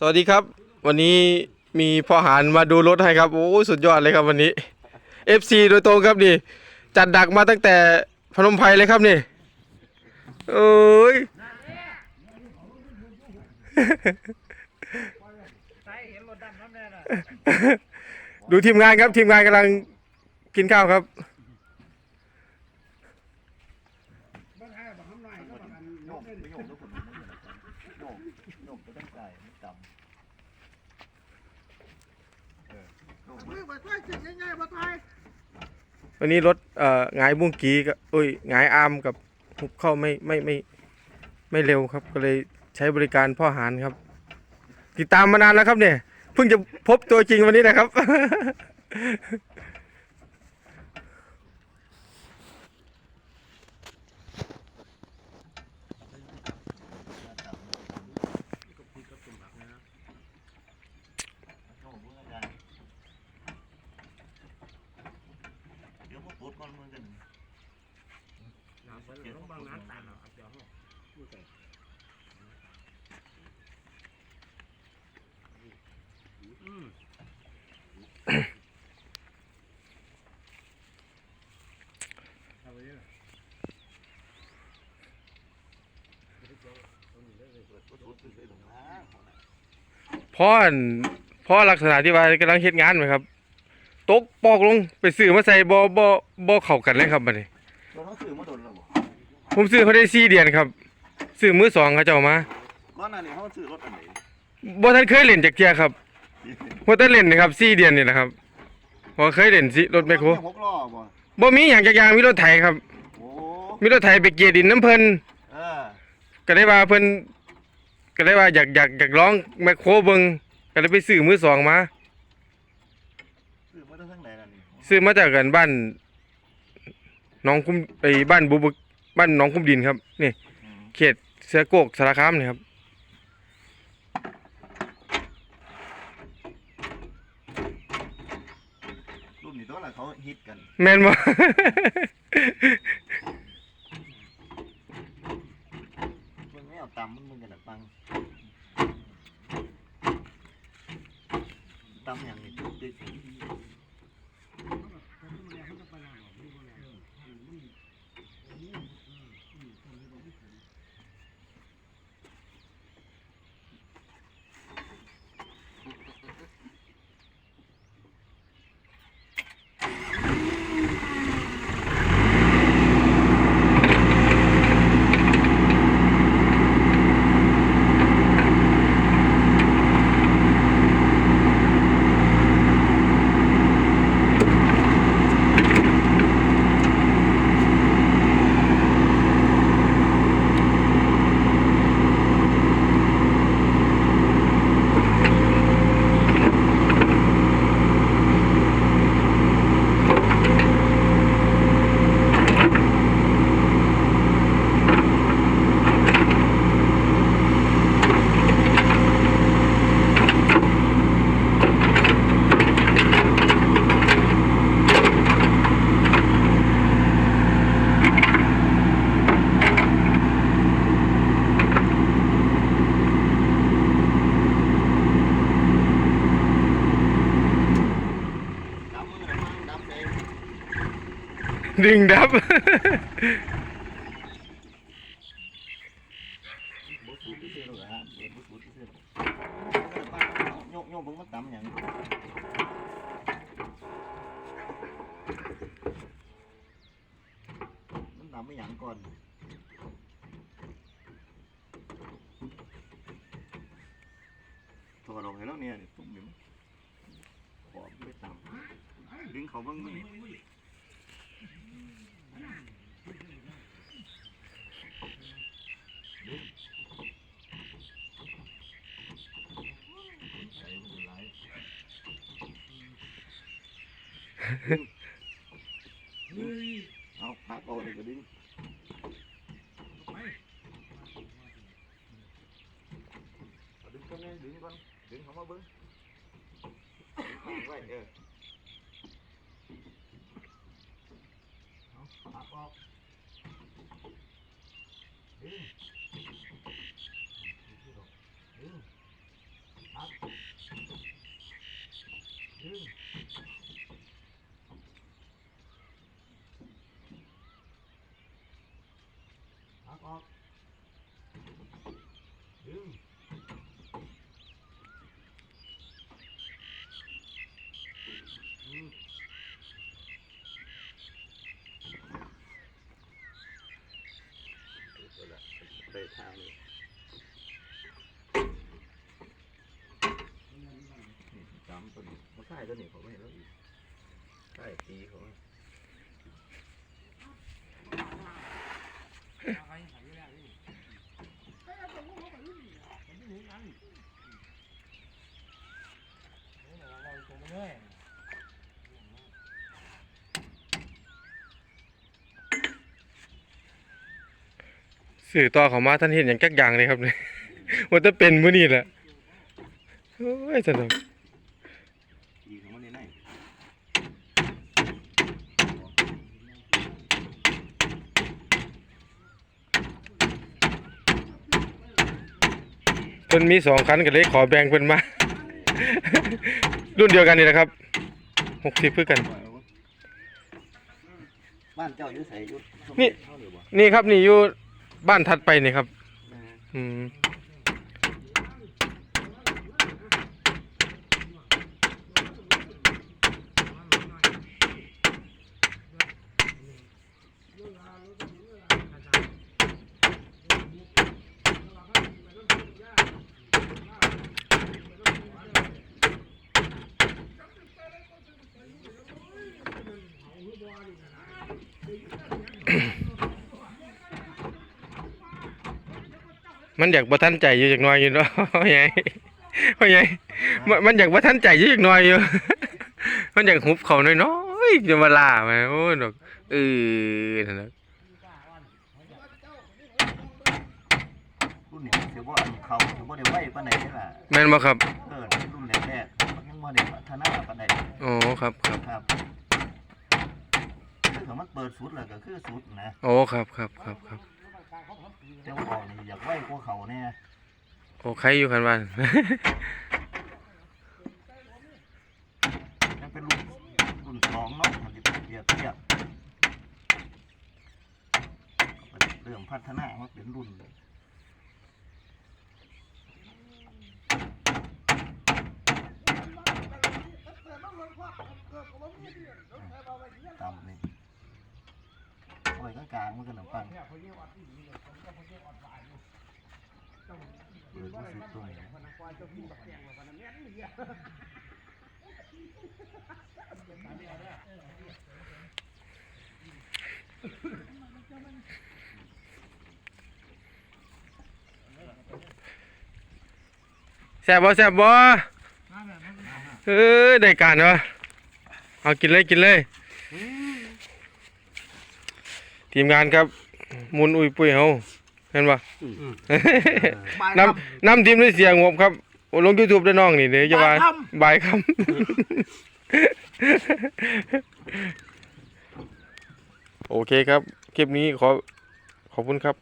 สวัสดีครับ วันนี้มีพ่อหารมาดูรถให้ครับโอ้สุดยอดเลยครับวันนี้ FC โดยตรงครับนี่ จัดดักมาตั้งแต่พนมไพรเลยครับนี่โอ้ยดูทีมงานครับทีมงานกำลังกินข้าวครับ มือมาช่ วันนี้รถเอ่อหงายบุ้งกีกับอุ้ยหงายอาร์มกับหุบเข้าไม่ไม่ไม่ไม่เร็วครับ ก็เลยใช้บริการพ่อหานครับ ติดตามมานานแล้วครับเนี่ย เพิ่งจะพบตัวจริงวันนี้นะครับ เดี๋ยวพวกปุ๊ดก่อนมึงกัน พ่ออั่นพ่อลักษณะที่ว่ากำลังเฮ็ดงานไหมครับ ตกปอกลงไปซื้อมาใส่บ่บ่บ่เข้ากันเลยครับบัดนี้ เราต้องซื้อมา ผมซื้อเขาได้สี่เดือนครับซื้อมือสองเขาเจ้ามาก่อนหน้านี้เขาซื้อรถอันไหนบ่ทันเคยเล่นจักเที่ยครับบ่ทันเล่นนะครับสี่เดือนนี่แหละครับบ่เคยเล่นสิรถแมคโครหกล้อบ่บ่มีหยังจักอย่างมีรถไถครับโอ้มีรถไถไปเกียร์ดินน้ำเพิ่นเออก็ได้ว่าเพิ่นก็ได้ว่าอยากอยากอยากร้องแมคโครเบิ่งก็เลยไปซื้อมือสองมาซื้อมาตั้งไหนล่ะนี่ซื้อมาจากกันบ้านหน้องคุ้มไอ้บ้านบุบึก บ้านหน้องคุ้มดินครับ นี่อืมเขตเสือโกกสารคามนี่ครับรุ่นนี้ตัวละเขาฮิตกันแม่นบ่มึงไม่เอาตำมึงมึงกันน่ะปังตำอย่างนี้ติดๆด ดึงดับนั่งมันดำไม่หยังก่อนถอดออกให้แล้วเนี่ยตุ้มนี่ขอบไม่ต่ำดึงเขาบิ่งมันนี่ ใส่มันไหล เอาพักเอาเลยก็ดึงเอาดึงก่อนเลยดึงก่อนดึงเขามาเบิ้งดึงไว้เออเอาพักออกดึงดึง หั กออกดึงอืมเอาละไปทางนี้จำตัวนี้มาใส่ตัวนี้เขาไม่เห็นแล้วอีกใส่ตีเขา สื่อต่อเขามาท่านเห็นอย่างจักอย่างเลยครับเนี่ยว่าจะเป็นมื้อนี้แหละโอ้ยสนุกตีเขามาในไหนเพิ่นมีสองคันก็เลยขอแบ่งเพิ่นมา รุ่นเดียวกันนี่แหละครับหกสิบเพื่อกัน บ้านเจ้าอยู่ใส่ยุทธนี่เท่าเดียวบ่นี่ครับนี่อยู่ บ้านถัดไปนี่ครับ อืม มันอยากบ่ทันใจอยู่จักหน่อยอยู่เนาะพ่อใหญ่พ่อใหญ่มันมันอยากบ่ทันใจอยู่จักหน่อยอยู่ มันอยากหุบเขาน้อยๆจะมาล่ามาโอ้ยดอกเออนั่นน่ะรุ่นนี้ถือว่าอันเขาถือว่าเดี๋ยวไว้ปานไหนนี่ล่ะแม่นบ่ครับเออรุ่นแรกๆมันยังบ่ได้พัฒนาปานใดโอ้ครับครับครับถ้ามันเปิดสุดแล้วก็คือสุดนะโอ้ครับครับครับครับ เจ้าของนี่อยากไหว้กว่าเขาเน่โอ้ใครอยู่คันวัน ยังเป็นรุ่นรุ่นสองเนาะมันจะเปรียบเทียบเริ่มพัฒนามาเป็นรุ่นเลยต่ำนี่ กลางมันก็หนังปังเปิดมาสุดตรงนี้แซ่บบ่แซ่บบ่เอ้ยได้การเนาะเอากินเลยกินเลย ทีมงานครับมุนอุ้ยปุ้ยเฮาเห็นบ่น้ำน้ำทีมด้วยเสียงบครับโอ้ลง YouTube ได้น้องนี่เด้อจะว่าบายครับโอเคครับ คลิปนี้ขอขอบคุณครับ